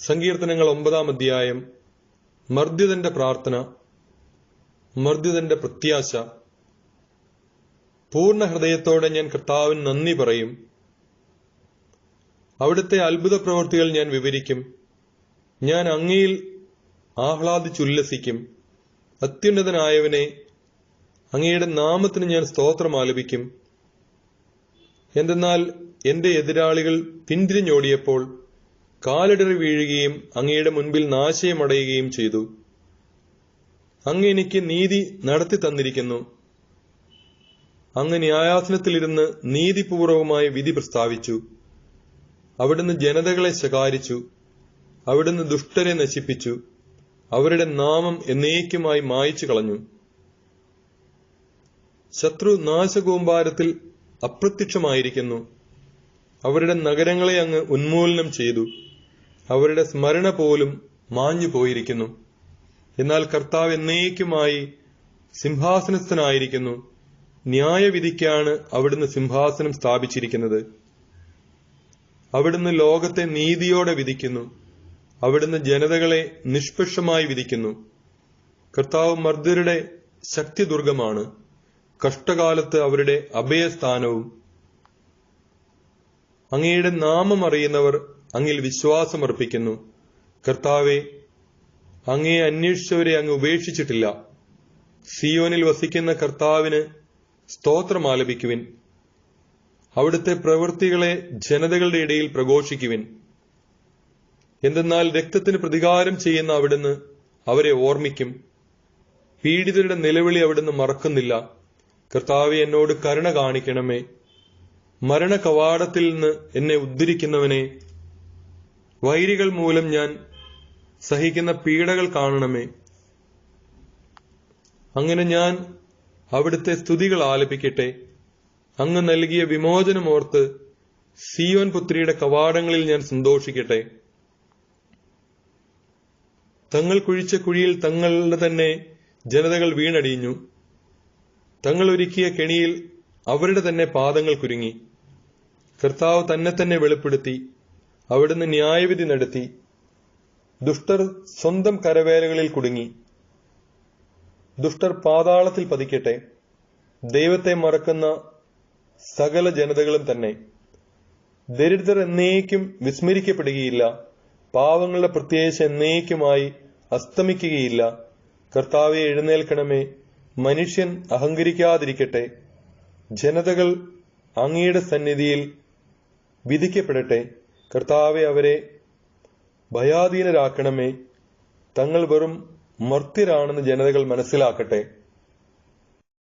സങ്കീർത്തനങ്ങൾ ഒമ്പതാം അധ്യായം. മർദ്ദിതന്റെ പ്രാർത്ഥന മർദ്ദിതന്റെ പ്രത്യാശ. പൂർണ ഹൃദയത്തോടെ ഞാൻ കർത്താവിന് നന്ദി പറയും. അവിടുത്തെ അത്ഭുത പ്രവൃത്തികൾ ഞാൻ വിവരിക്കും. ഞാൻ അങ്ങയിൽ ആഹ്ലാദിച്ചുല്ലസിക്കും അത്യുന്നതനായവനെ അങ്ങയുടെ നാമത്തിന് ഞാൻ സ്തോത്രം ആലപിക്കും. എന്തെന്നാൽ എന്റെ എതിരാളികൾ പിന്തിരിഞ്ഞോടിയപ്പോൾ കാലിടറി വീഴുകയും അങ്ങയുടെ മുൻപിൽ നാശയമടയുകയും ചെയ്തു. അങ്ങ് എനിക്ക് നീതി നടത്തി തന്നിരിക്കുന്നു. അങ്ങ് ന്യായാസനത്തിലിരുന്ന് നീതിപൂർവമായ വിധി പ്രസ്താവിച്ചു. അവിടുന്ന് ജനതകളെ ശകാരിച്ചു. അവിടുന്ന് ദുഷ്ടരെ നശിപ്പിച്ചു. അവരുടെ നാമം എന്നേക്കുമായി മായിച്ചു കളഞ്ഞു. ശത്രു നാശകൂമ്പാരത്തിൽ അപ്രത്യക്ഷമായിരിക്കുന്നു. അവരുടെ നഗരങ്ങളെ അങ്ങ് ഉന്മൂലനം ചെയ്തു. അവരുടെ സ്മരണ പോലും മാഞ്ഞു പോയിരിക്കുന്നു. എന്നാൽ കർത്താവ് എന്നേക്കുമായി സിംഹാസനസ്ഥനായിരിക്കുന്നു. ന്യായവിധിക്കാണ് അവിടുന്ന് സിംഹാസനം സ്ഥാപിച്ചിരിക്കുന്നത്. അവിടുന്ന് ലോകത്തെ നീതിയോടെ വിധിക്കുന്നു. അവിടുന്ന് ജനതകളെ നിഷ്പക്ഷമായി വിധിക്കുന്നു. കർത്താവ് മർദ്ദരുടെ ശക്തിദുർഗമാണ്. കഷ്ടകാലത്ത് അവരുടെ അഭയസ്ഥാനവും. അങ്ങയുടെ നാമം അറിയുന്നവർ അങ്ങിൽ വിശ്വാസമർപ്പിക്കുന്നു കർത്താവെ അങ്ങേ അന്വേഷിച്ചവരെ അങ്ങ് ഉപേക്ഷിച്ചിട്ടില്ല. സിയോനിൽ വസിക്കുന്ന കർത്താവിന് സ്തോത്രം ആലപിക്കുവിൻ. അവിടുത്തെ പ്രവൃത്തികളെ ജനതകളുടെ ഇടയിൽ പ്രഘോഷിക്കുവിൻ. എന്തെന്നാൽ രക്തത്തിന് പ്രതികാരം ചെയ്യുന്ന അവിടുന്ന് അവരെ ഓർമ്മിക്കും. പീഡിതരുടെ നിലവിളി അവിടുന്ന് മറക്കുന്നില്ല. കർത്താവെ എന്നോട് കരുണ കാണിക്കണമേ. മരണ കവാടത്തിൽ നിന്ന് എന്നെ ഉദ്ധരിക്കുന്നവനെ വൈരികൾ മൂലം ഞാൻ സഹിക്കുന്ന പീഡകൾ കാണണമേ. അങ്ങനെ ഞാൻ അവിടുത്തെ സ്തുതികൾ ആലപിക്കട്ടെ. അങ്ങ് നൽകിയ വിമോചനമോർത്ത് സിയോൻ പുത്രിയുടെ കവാടങ്ങളിൽ ഞാൻ സന്തോഷിക്കട്ടെ. തങ്ങൾ കുഴിച്ച കുഴിയിൽ തങ്ങളുടെ തന്നെ ജനതകൾ വീണടിഞ്ഞു. തങ്ങൾ ഒരുക്കിയ കെണിയിൽ അവരുടെ തന്നെ പാദങ്ങൾ കുരുങ്ങി. കർത്താവ് തന്നെ തന്നെ വെളിപ്പെടുത്തി. അവിടുന്ന് ന്യായവിധി നടത്തി. ദുഷ്ടർ സ്വന്തം കരവേലകളിൽ കുടുങ്ങി. ദുഷ്ടർ പാതാളത്തിൽ പതിക്കട്ടെ. ദൈവത്തെ മറക്കുന്ന സകല ജനതകളും തന്നെ. ദരിദ്രർ എന്നേക്കും വിസ്മരിക്കപ്പെടുകയില്ല. പാവങ്ങളുടെ പ്രത്യേകിച്ച് എന്നേക്കുമായി അസ്തമിക്കുകയില്ല. കർത്താവെ എഴുന്നേൽക്കണമേ. മനുഷ്യൻ അഹങ്കരിക്കാതിരിക്കട്ടെ. ജനതകൾ അങ്ങയുടെ സന്നിധിയിൽ വിധിക്കപ്പെടട്ടെ. കർത്താവെ അവരെ ഭയാധീനരാക്കണമേ. തങ്ങൾ വെറും മർത്യരാണെന്ന് ജനതകൾ മനസ്സിലാക്കട്ടെ.